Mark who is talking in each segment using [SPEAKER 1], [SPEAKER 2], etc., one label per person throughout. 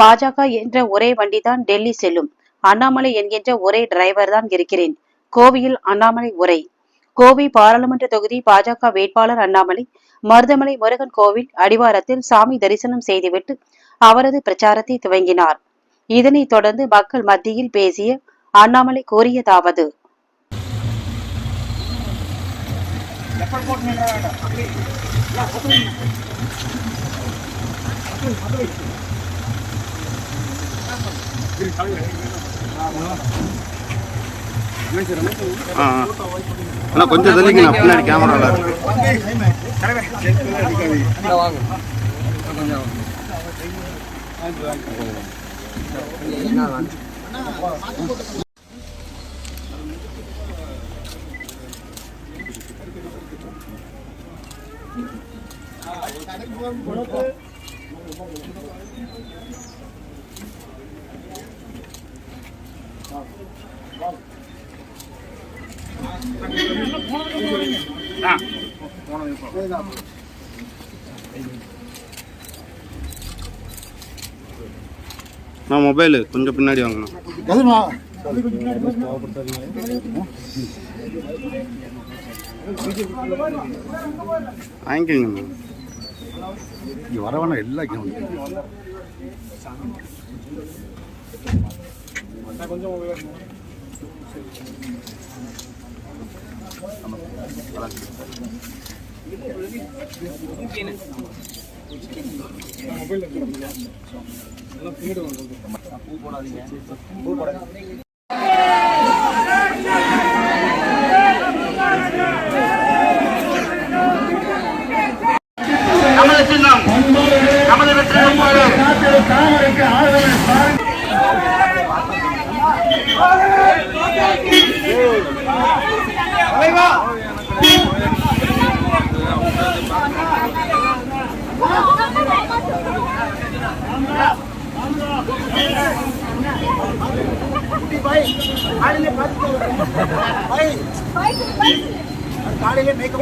[SPEAKER 1] பாஜக என்ற ஒரே வண்டிதான் டெல்லி செல்லும். அண்ணாமலை என்கின்ற ஒரே டிரைவர் தான் இருக்கிறேன். கோவையில் அண்ணாமலை உரை. கோவை பாராளுமன்ற தொகுதி பாஜக வேட்பாளர் அண்ணாமலை மருதமலை முருகன் கோவில் அடிவாரத்தில் சாமி தரிசனம் செய்துவிட்டு அவரது பிரச்சாரத்தை துவங்கினார். இதனைத் தொடர்ந்து மக்கள் மத்தியில் பேசிய அண்ணாமலை கூறியதாவது.
[SPEAKER 2] ஆ அண்ணா கொஞ்சம் தள்ளிக்கண்ணா பின்னாடி கேமராவில் இருக்கு. நான் மொபைலு கொஞ்சம் பின்னாடி வாங்கண்ணா வாங்கிக்கோங்கண்ணா
[SPEAKER 3] இங்கே வரவன போடாதீங்க பூ
[SPEAKER 4] நமது
[SPEAKER 5] காலையில மேக்கப்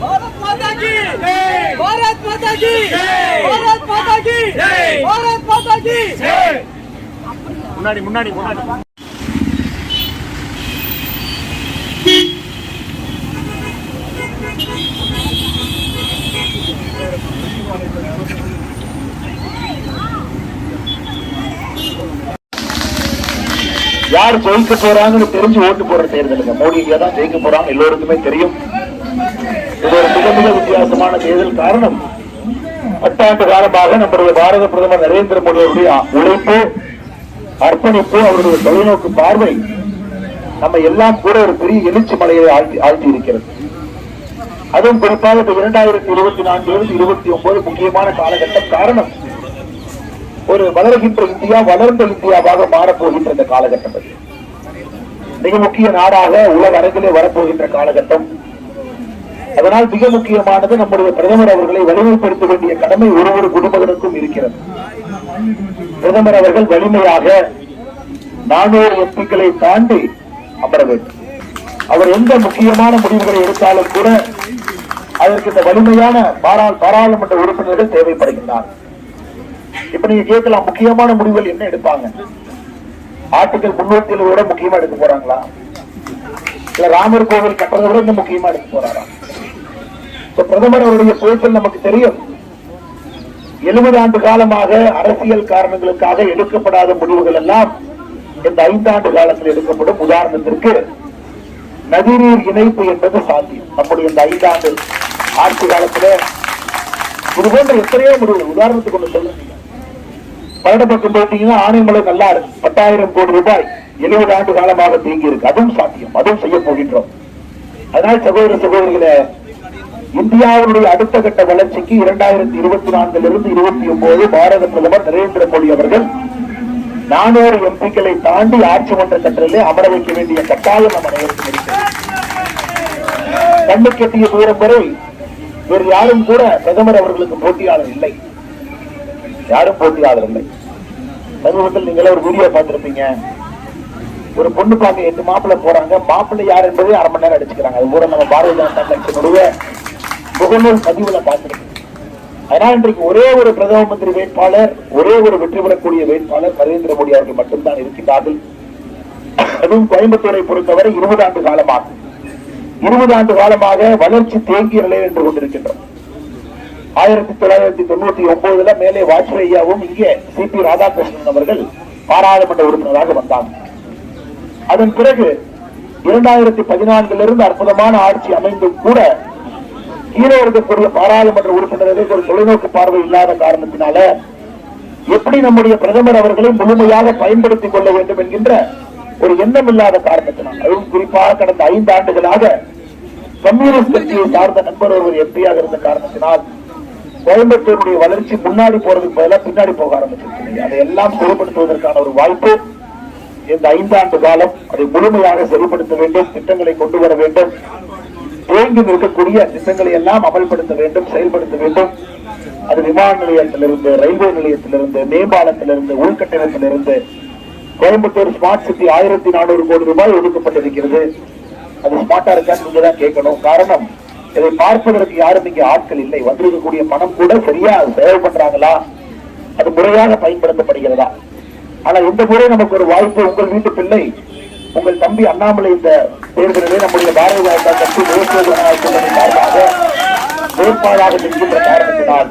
[SPEAKER 5] பாரத் மாதா கி பாரத் மாதா பாரத் மாதா
[SPEAKER 4] முன்னாடி முன்னாடி முன்னாடி. யார் ஜெயிக்க போறாங்கன்னு தெரிஞ்சு ஓட்டு போற தேர்தலுங்க. மோடி இங்கே தான் ஜெயிக்க போறாங்க. எல்லோருக்குமே தெரியும். இது ஒரு மிக மிக வித்தியாசமான தேர்தல் காரணம். பத்தாண்டு காலமாக நம்முடைய பாரத பிரதமர் நரேந்திர மோடி அவருடைய உழைப்பு அர்ப்பணிப்பு அவருடைய தொலைநோக்கு பார்வை நம்ம எல்லாம் கூட ஒரு பெரிய எழுச்சி மலையை ஆழ்த்தி ஆழ்த்தி இருக்கிறது அதுவும் குறிப்பாக இப்ப இரண்டாயிரத்தி இருபத்தி நான்கு இருபத்தி ஒன்பது முக்கியமான காலகட்டம் காரணம். ஒரு வளர்கின்ற இந்தியா வளர்ந்த இந்தியாவாக மாறப்போகின்ற இந்த காலகட்டம் அது. மிக முக்கிய நாடாக உலக அரங்கிலே வரப்போகின்ற காலகட்டம். அதனால் மிக முக்கியமானது நம்முடைய பிரதமர் அவர்களை வலிமைப்படுத்த வேண்டிய கடமை ஒரு ஒரு குடிமகனுக்கும் இருக்கிறது. பிரதமர் அவர்கள் வலிமையாக நானூறு எம்பிக்களை தாண்டி அமர வேண்டும். அவர் எந்த முக்கியமான முடிவுகளை எடுத்தாலும் கூட அதற்கு இந்த வலிமையான பாராளுமன்ற உறுப்பினர்கள் தேவைப்படுகின்றனர் இப்ப நீங்க கேட்கலாம் முக்கியமான முடிவுகள் என்ன எடுப்பாங்க? ஆர்டிகல் முன்னூத்தி விட முக்கியமா எடுக்க போறாங்களா? இல்ல ராமர் கோவில் கட்டுறதை விட இன்னும் முக்கியமா எடுக்க போறாரா? இப்ப பிரதமர் அவருடைய பொறுப்பில் நமக்கு தெரியும். எழுபது ஆண்டு காலமாக அரசியல் காரணங்களுக்காக எடுக்கப்படாத முடிவுகள் எல்லாம் இந்த ஐந்தாண்டு காலத்தில் எடுக்கப்படும். உதாரணத்திற்கு நதிநீர் இணைப்பு என்பது சாத்தியம். நம்முடைய இந்த ஐந்தாண்டு ஆட்சி காலத்துல இது போன்ற எத்தனையோ முடிவுகள். உதாரணத்துக்கு ஒன்று சொல்லுங்க பன்னெண்டு பார்த்தீங்கன்னா ஆனைமலை நல்லாறு பத்தாயிரம் கோடி ரூபாய் எழுபது ஆண்டு காலமாக தேங்கி இருக்கு அதுவும் சாத்தியம். அதுவும் செய்ய போகின்றோம். அதனால் சகோதர சகோதரிகளே இந்தியாவுடைய அடுத்த கட்ட வளர்ச்சிக்கு இரண்டாயிரத்தி இருபத்தி நான்கில் இருந்து இருபத்தி ஒன்பது பாரத பிரதமர் நரேந்திர மோடி அவர்கள் நானூறு எம்பிக்களை தாண்டி ஆட்சி மன்ற கட்டளிலே அமர வைக்க வேண்டிய கட்டாயம் நம்ம அனைவருக்கும் இருக்கிறது. கண்ணு கட்டிய தூரம் வரை வேறு யாரும் கூட பிரதமர் அவர்களுக்கு போட்டியாளர் இல்லை. யாரும் போட்டியாளர் இல்லை சமீபத்தில் நீங்களே ஒரு வீடியோ பார்த்திருப்பீங்க. ஒரு பொண்ணு பார்க்க எட்டு மாப்பிள்ளை போறாங்க. மாப்பிள்ளை யார் என்பதை அரை மணி நேரம் அடிச்சுக்கிறாங்க. அது கூட நம்ம பாரதிய ஜனதா கட்சியினுடைய முகநூல் பதிவுல பார்த்திருக்கேன் அதனால் இன்றைக்கு ஒரே ஒரு பிரதம மந்திரி வேட்பாளர் ஒரே ஒரு வெற்றி பெறக்கூடிய வேட்பாளர் நரேந்திர மோடி அவர்கள் மட்டும்தான் இருக்கின்றார்கள். அதுவும் கோயம்புத்தூரை பொறுத்தவரை இருபது ஆண்டு காலமாகும் இருபது ஆண்டு காலமாக வளர்ச்சி தேங்கிய நிலையில் நின்று கொண்டிருக்கின்றோம். ஆயிரத்தி தொள்ளாயிரத்தி தொண்ணூத்தி ஒன்பதுல மேலே வாஜ்பாய் ஐயாவும் இங்கே சி பி ராதாகிருஷ்ணன் அவர்கள் பாராளுமன்ற உறுப்பினராக வந்தாங்க. அதன் பிறகு இரண்டாயிரத்தி பதினான்கிலிருந்து அற்புதமான ஆட்சி அமைந்தும் கூட கீழே இருக்கக்கூடிய பாராளுமன்ற உறுப்பினர்களுக்கு ஒரு தொலைநோக்கு பார்வை இல்லாத காரணத்தினால எப்படி நம்முடைய பிரதமர் அவர்களை முழுமையாக பயன்படுத்திக் கொள்ள வேண்டும் என்கின்ற ஒரு எண்ணம் இல்லாத காரணத்தினால் அதுவும் குறிப்பாக கடந்த ஐந்து ஆண்டுகளாக கம்யூனிஸ்ட் கட்சியை சார்ந்த நண்பர் ஒருவர் எம்பியாக இருந்த காரணத்தினால் கோயம்புத்தூருடைய வளர்ச்சி முன்னாடி போறதுக்கு பதிலாக பின்னாடி போக ஆரம்பிச்சிருக்கு அதை எல்லாம் செயல்படுத்துவதற்கான ஒரு வாய்ப்பு இந்த ஐந்தாண்டு காலம் அதை முழுமையாக செயல்படுத்த வேண்டும் திட்டங்களை கொண்டு வர வேண்டும். தேங்கி நிற்கக்கூடிய திட்டங்களை எல்லாம் அமல்படுத்த வேண்டும் செயல்படுத்த வேண்டும். அது விமான நிலையத்திலிருந்து ரயில்வே நிலையத்திலிருந்து மேம்பாலத்திலிருந்து உள்கட்டணத்திலிருந்து கோயம்புத்தூர் ஸ்மார்ட் சிட்டி ஆயிரத்தி நானூறு கோடி ரூபாய் ஒதுக்கப்பட்டிருக்கிறது. அது ஸ்மார்ட்டா இருக்கான்னு நீங்க தான் கேட்கணும். காரணம் இதை பார்ப்பதற்கு யாரும் இங்கே ஆட்கள் இல்லை. வந்திருக்கக்கூடிய பணம் கூட சரியா செலவு பண்றாங்களா? அது முறையாக பயன்படுத்தப்படுகிறதா? ஆனா இந்த முறை நமக்கு ஒரு வாய்ப்பு உங்கள் வீட்டு பிள்ளை உங்கள் தம்பி அண்ணாமலை இந்த தேர்தலிலே நம்முடைய பாரதிய ஜனதா கட்சி தேசிய சார்பாக வேட்பாளராக நிற்கின்ற காரணத்தினால்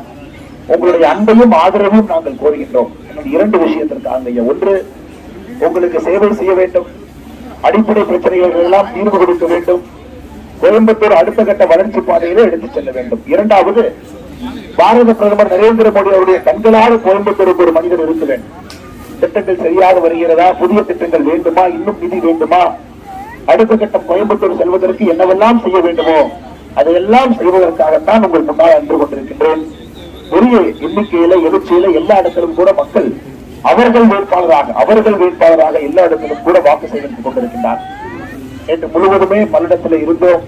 [SPEAKER 4] உங்களுடைய அன்பையும் ஆதரவையும் நாங்கள் கோருகின்றோம். இரண்டு விஷயத்திற்காக ஒன்று உங்களுக்கு சேவை செய்ய வேண்டும். அடிப்படை பிரச்சனைகள் எல்லாம் தீர்வு கொடுக்க வேண்டும். கோயம்புத்தூர் அடுத்த கட்ட வளர்ச்சி பாதையில எடுத்து செல்ல வேண்டும். இரண்டாவது பாரத பிரதமர் நரேந்திர மோடி அவருடைய கண்களாக கோயம்புத்தூருக்கு ஒரு மனிதர் இருக்க வேண்டும் திட்டங்கள் சரியாக வருகிறதா? புதிய திட்டங்கள் வேண்டுமா? இன்னும் நிதி வேண்டுமா? அடுத்த கட்டம் கோயம்புத்தூர் செல்வதற்கு என்னவெல்லாம் செய்ய வேண்டுமோ அதையெல்லாம் செய்வதற்காகத்தான் உங்கள் முன்னால் அன்று கொண்டிருக்கின்றேன். பெரிய எண்ணிக்கையில எழுச்சியில எல்லா இடத்திலும் கூட மக்கள் அவர்கள் வேட்பாளராக அவர்கள் வேட்பாளராக எல்லா இடத்திலும் கூட வாக்கு சேகரித்துக் கொண்டிருக்கின்றார் நேற்று முழுவதுமே பல்லடத்துல இருந்தோம்.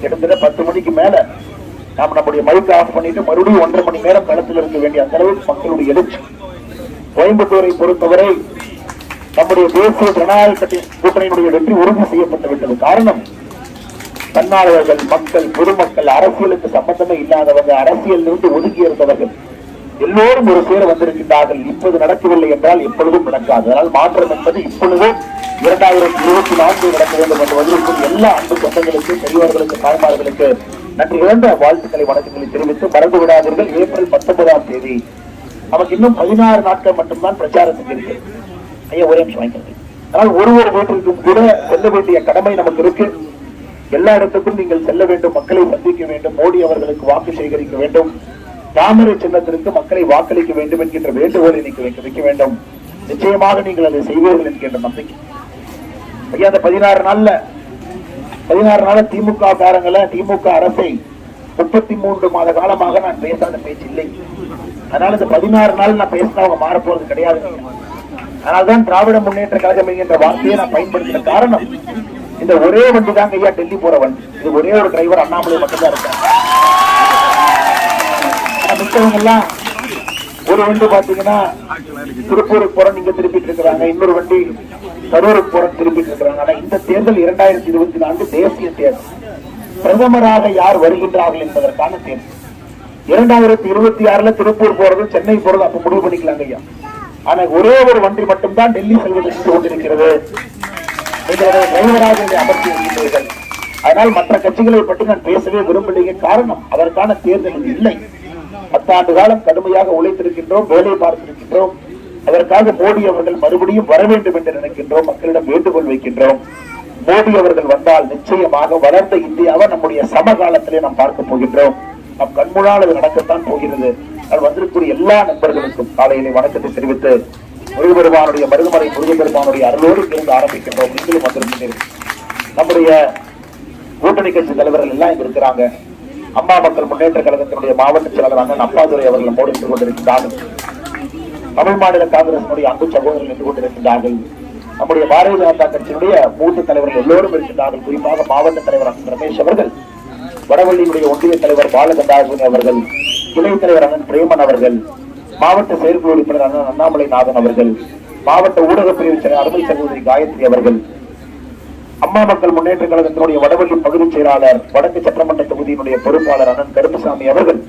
[SPEAKER 4] கிட்டத்தட்ட பத்து மணிக்கு மேல நாம் நம்முடைய மைக் ஆஃப் பண்ணிட்டு மறுபடியும் ஒன்றரை மணி நேரம் களத்தில் இருக்க வேண்டிய அந்த அளவுக்கு மக்களுடைய எழுச்சி. கோயம்புத்தூரை பொறுத்தவரை நம்முடைய தேசிய ஜனநாயக கட்சி கூட்டணியினுடைய வெற்றி உறுதி செய்யப்பட்டு விட்டது. காரணம் தன்னாளர்கள் மக்கள் பொதுமக்கள் அரசியலுக்கு சம்பந்தமே இல்லாதவங்க அரசியலிருந்து ஒதுக்கி இருந்தவர்கள் எல்லோரும் ஒரு சேர வந்திருக்கின்றார்கள். இப்போது நடக்கவில்லை என்றால் எப்பொழுதும் நடக்காது. அதனால் மாற்றம் என்பது இப்பொழுது இரண்டாயிரத்தி இருபத்தி நான்கு நடக்க வேண்டும் என்று வந்திருக்கும் எல்லா அன்பு சொந்தங்களுக்கு பெரியவர்களுக்கு தாய்மார்களுக்கு நன்றி இழந்த வாழ்த்துக்களை வணக்கங்களை தெரிவித்து மறந்து விடாதீர்கள். ஏப்ரல் பத்தொன்பதாம் தேதி நமக்கு இன்னும் பதினாறு நாட்கள் மட்டும்தான் பிரச்சாரத்துக்கு இருக்கு. ஐயா ஒரே நிமிஷம் வாங்கிக்கிறது ஆனால் ஒரு ஒரு வீட்டிற்கும் கூட செல்ல வேண்டிய கடமை நமக்கு இருக்கு. எல்லா இடத்துக்கும் நீங்கள் செல்ல வேண்டும் மக்களை சந்திக்க வேண்டும் மோடி அவர்களுக்கு வாக்கு சேகரிக்க வேண்டும். தாமரை சின்னத்திற்கு மக்களை வாக்களிக்க வேண்டும் என்கின்ற வேண்டுகோளை நீங்கள் வைக்க வைக்க வேண்டும். நிச்சயமாக நீங்கள் அதை செய்வீர்கள் என்கின்ற நம்பிக்கை. ஐயா அந்த பதினாறு நாள்ல பதினாறு நாள் திமுக காரங்களை திமுக அரசை முப்பத்தி மூன்று மாத காலமாக நான் பேசாத பேச்சு இல்லை. அதனால இந்த பதினாறு நாள் நான் பேசினவங்க மாற போறது கிடையாது. அதனால்தான் திராவிட முன்னேற்ற கழகம் என்கின்ற வார்த்தையை நான் பயன்படுத்தின காரணம் இந்த ஒரே வண்டி தாங்க ஐயா டெல்லி போற வண்டி. இது ஒரே ஒரு டிரைவர் அண்ணாமலை மட்டும்தான் இருக்காங்க ஆனா எல்லாம் ஒரு வண்டி பாத்தீங்கன்னா திருப்பூருக்கு போற நீங்க திருப்பிட்டு இருக்கிறாங்க. இன்னொரு வண்டி கரூருக்கு போற திருப்பிட்டு இருக்கிறாங்க. ஆனா இந்த தேர்தல் இரண்டாயிரத்தி இருபத்தி நான்கு தேசிய தேர்தல். பிரதமராக யார் வருகின்றார்கள் என்பதற்கான தேர்தல். இரண்டாயிரத்தி இருபத்தி ஆறுல திருப்பூர் போறது சென்னை போறது அப்ப முடிவு பண்ணிக்கலாங்க ஐயா. ஆனா ஒரே ஒரு வண்டி மட்டும்தான் டெல்லி செல்வதற்கு கொண்டிருக்கிறது டிரைவராக அமர்த்தி இருக்கின்றீர்கள். அதனால் மற்ற கட்சிகளை பற்றி நான் பேசவே விரும்பலையே. காரணம் அதற்கான தேர்தல் இல்லை. பத்தாண்டு காலம் கடுமையாக உழைத்திருக்கின்றோம் வேலை பார்த்திருக்கின்றோம். அதற்காக மோடி அவர்கள் மறுபடியும் வர வேண்டும் என்று நினைக்கின்றோம் மக்களிடம் வேண்டுகோள் வைக்கின்றோம். மோடி அவர்கள் வந்தால் நிச்சயமாக வளர்ந்த இந்தியாவை நம்முடைய சமகாலத்திலே நாம் பார்க்க போகின்றோம். நம் கண்முழால் அது நடக்கத்தான் போகிறது. அது வந்திருக்கூடிய எல்லா நண்பர்களுக்கும் காலையிலே வணக்கத்தை தெரிவித்து முருகபெருமானுடைய மருதுமலை முருகபெருமானுடைய அருளோடு இருந்து ஆரம்பிக்கின்றோம். நீங்களும் வந்திருக்கிறீர்கள் நம்முடைய கூட்டணி கட்சி தலைவர்கள் எல்லாம் இங்க இருக்கிறாங்க. அம்மா மக்கள் முன்னேற்ற கழகத்தினுடைய மாவட்ட செயலாளர் அண்ணன் அப்பாதுரை அவர்கள் நம்மோடு கொண்டிருக்கிறார்கள் தமிழ் மாநில காங்கிரசினுடைய அன்பு சகோதரர்கள் நின்று கொண்டிருக்கின்றார்கள். நம்முடைய பாரதிய ஜனதா கட்சியினுடைய மூத்த தலைவர்கள் எல்லோரும் இருக்கின்றார்கள். குறிப்பாக மாவட்ட தலைவர் அண்ணன் ரமேஷ் அவர்கள் வடவள்ளியினுடைய ஒன்றிய தலைவர் பாலகண்டாசுமி அவர்கள் துணை தலைவர் அண்ணன் பிரேமன் அவர்கள் மாவட்ட செயற்குழு உறுப்பினர் அண்ணன் அண்ணாமலை நாதன் அவர்கள் மாவட்ட ஊடகப் பிரிவு அருமை சகோதரி காயத்ரி அவர்கள் அம்மா மக்கள் முன்னேற்ற கழகத்தினுடைய வடவள்ளி பகுதி செயலாளர் வடக்கு சட்டமன்ற தொகுதியினுடைய பொறுப்பாளர் அண்ணன் கருப்பசாமி அவர்கள்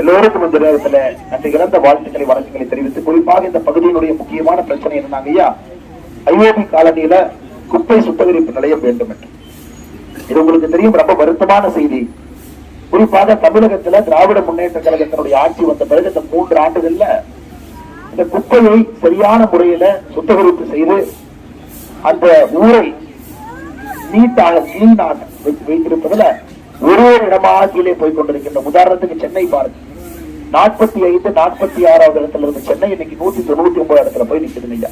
[SPEAKER 4] எல்லோருக்கும் இந்த நேரத்துல நன்றி இழந்த வாழ்த்துக்களை வணக்கங்களை தெரிவித்து குறிப்பாக இந்த பகுதியினுடைய முக்கியமான பிரச்சனை என்னன்னாங்க ஐயா? ஐஓபி காலனியில குப்பை சுத்திகரிப்பு நிலையம் வேண்டும் என்று. இது உங்களுக்கு தெரியும் ரொம்ப வருத்தமான செய்தி. குறிப்பாக தமிழகத்துல திராவிட முன்னேற்ற கழகத்தினுடைய ஆட்சி வந்த பிறகு இந்த மூன்று ஆண்டுகள்ல இந்த குப்பையை சரியான முறையில சுத்திகரிப்பு செய்து அந்த ஊரை நீட்டாக கிளீனாக வைத்திருப்பதுல ஒரு ஒரு இடமாக கீழே போய் கொண்டிருக்கின்ற உதாரணத்துக்கு சென்னை பாருங்க. நாற்பத்தி ஐந்து நாற்பத்தி ஆறாவது இடத்துல இருந்து சென்னை இன்னைக்கு நூத்தி தொண்ணூத்தி ஒன்பது இடத்துல போய் நிக்குது இல்லையா?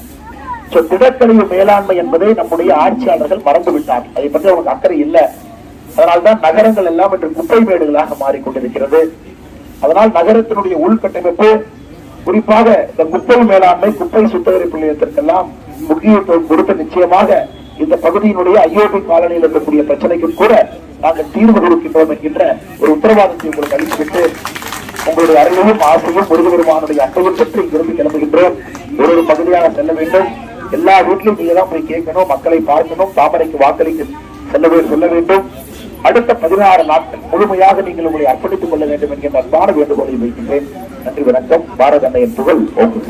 [SPEAKER 4] சோ திடக்கழிவு மேலாண்மை என்பதை நம்முடைய ஆட்சியாளர்கள் மறந்து விட்டார் அதை பற்றி அவங்களுக்கு அக்கறை இல்லை. அதனால்தான் நகரங்கள் எல்லாம் இன்று குப்பை மேடுகளாக மாறிக்கொண்டிருக்கிறது. அதனால் நகரத்தினுடைய உள்கட்டமைப்பு குறிப்பாக இந்த குப்பை மேலாண்மை குப்பை சுத்திகரிப்பு நிலையத்திற்கெல்லாம் முக்கியத்துவம் கொடுத்து நிச்சயமாக இந்த பகுதியினுடைய ஐயோபி காலனியில் இருக்கக்கூடிய பிரச்சனைக்கும் கூட நாங்கள் தீர்வு கொடுக்கின்றோம் என்கின்ற ஒரு உத்தரவாதத்தை உங்களுக்கு அளித்துவிட்டு உங்களுடைய அறிவையும் ஆசையும் முருகபெருமானுடைய அன்பையும் பெற்று இங்கிருந்து கிளம்புகின்றோம். ஒரு ஒரு பகுதியாக செல்ல வேண்டும். எல்லா வீட்டிலும் நீங்க தான் போய் கேட்கணும் மக்களை பார்க்கணும் தாமரைக்கு வாக்களிக்க செல்லவே சொல்ல வேண்டும். அடுத்த பதினாறு நாட்கள் முழுமையாக நீங்கள் உங்களை அர்ப்பணித்துக் கொள்ள வேண்டும் என்கின்ற அன்பான வேண்டுகோளை வைக்கின்றேன். நன்றி வணக்கம். பாரத அன்னையின் புகழ் ஓகே